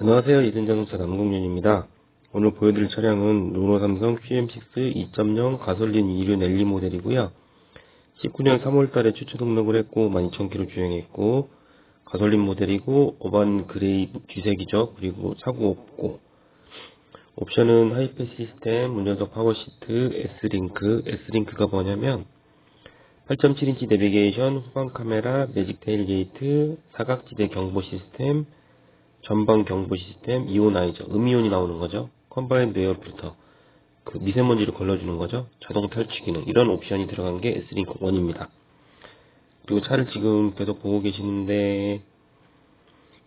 안녕하세요. 이든자동차 남궁윤입니다. 오늘 보여드릴 차량은 르노 삼성 QM6 2.0 가솔린 2륜 LE 모델이고요. 19년 3월달에 최초 등록을 했고 12,000km 주행했고 가솔린 모델이고 어반 그레이 뒤색이죠. 그리고 사고 없고 옵션은 하이패스 시스템, 운전석 파워시트, S링크, S링크가 뭐냐면 8.7인치 내비게이션, 후방 카메라, 매직 테일 게이트, 사각지대 경보 시스템, 전방 경보 시스템, 이온아이저, 음이온이 나오는 거죠. 컴바인드 에어 필터, 그 미세먼지를 걸러주는 거죠. 자동 탈취 기능, 이런 옵션이 들어간 게 S링크 1입니다. 그리고 차를 지금 계속 보고 계시는데,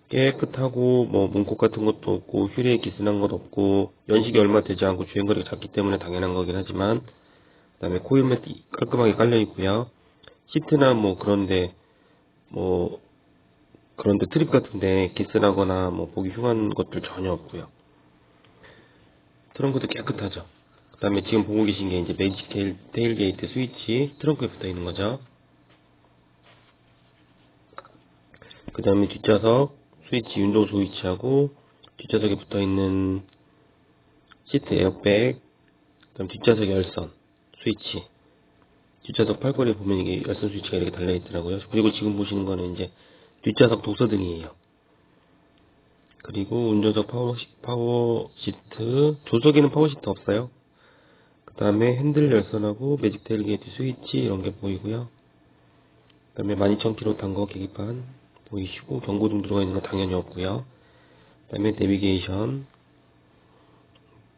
깨끗하고, 뭐, 문콕 같은 것도 없고, 휴레에 기스난 것도 없고, 연식이 얼마 되지 않고 주행거리가 작기 때문에 당연한 거긴 하지만, 그 다음에 코일 매트 깔끔하게 깔려 있고요. 시트나 뭐 그런데, 뭐, 그런데 트립 같은데 기스나거나 뭐 보기 흉한 것들 전혀 없고요. 트렁크도 깨끗하죠. 그 다음에 지금 보고 계신 게 이제 매직 테일, 테일 게이트 스위치 트렁크에 붙어 있는 거죠. 그 다음에 뒷좌석 스위치 윈도우 스위치하고 뒷좌석에 붙어 있는 시트 에어백 그 다음 뒷좌석 열선 스위치 뒷좌석 팔걸이에 보면 이게 열선 스위치가 이렇게 달려 있더라고요. 그리고 지금 보시는 거는 이제 뒷좌석 도서등이에요. 그리고 운전석 파워, 파워 시트, 조석에는 파워 시트 없어요. 그 다음에 핸들 열선하고 매직 테일게이트 스위치 이런 게 보이고요. 그 다음에 12,000km 탄 거 계기판 보이시고 경고등 들어가 있는 거 당연히 없고요. 그 다음에 내비게이션,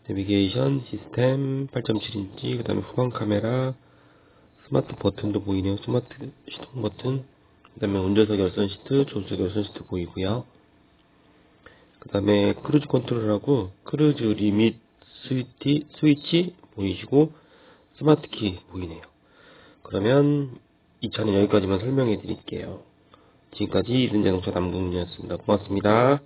내비게이션 시스템 8.7인치, 그 다음에 후방 카메라, 스마트 버튼도 보이네요. 스마트 시동 버튼. 그 다음에 운전석 열선 시트, 조수석 열선 시트 보이고요. 그 다음에 크루즈 컨트롤하고 크루즈 리밋 스위치, 스위치 보이시고 스마트 키 보이네요. 그러면 이 차는 여기까지만 설명해 드릴게요. 지금까지 이른자동차 남궁이었습니다. 고맙습니다.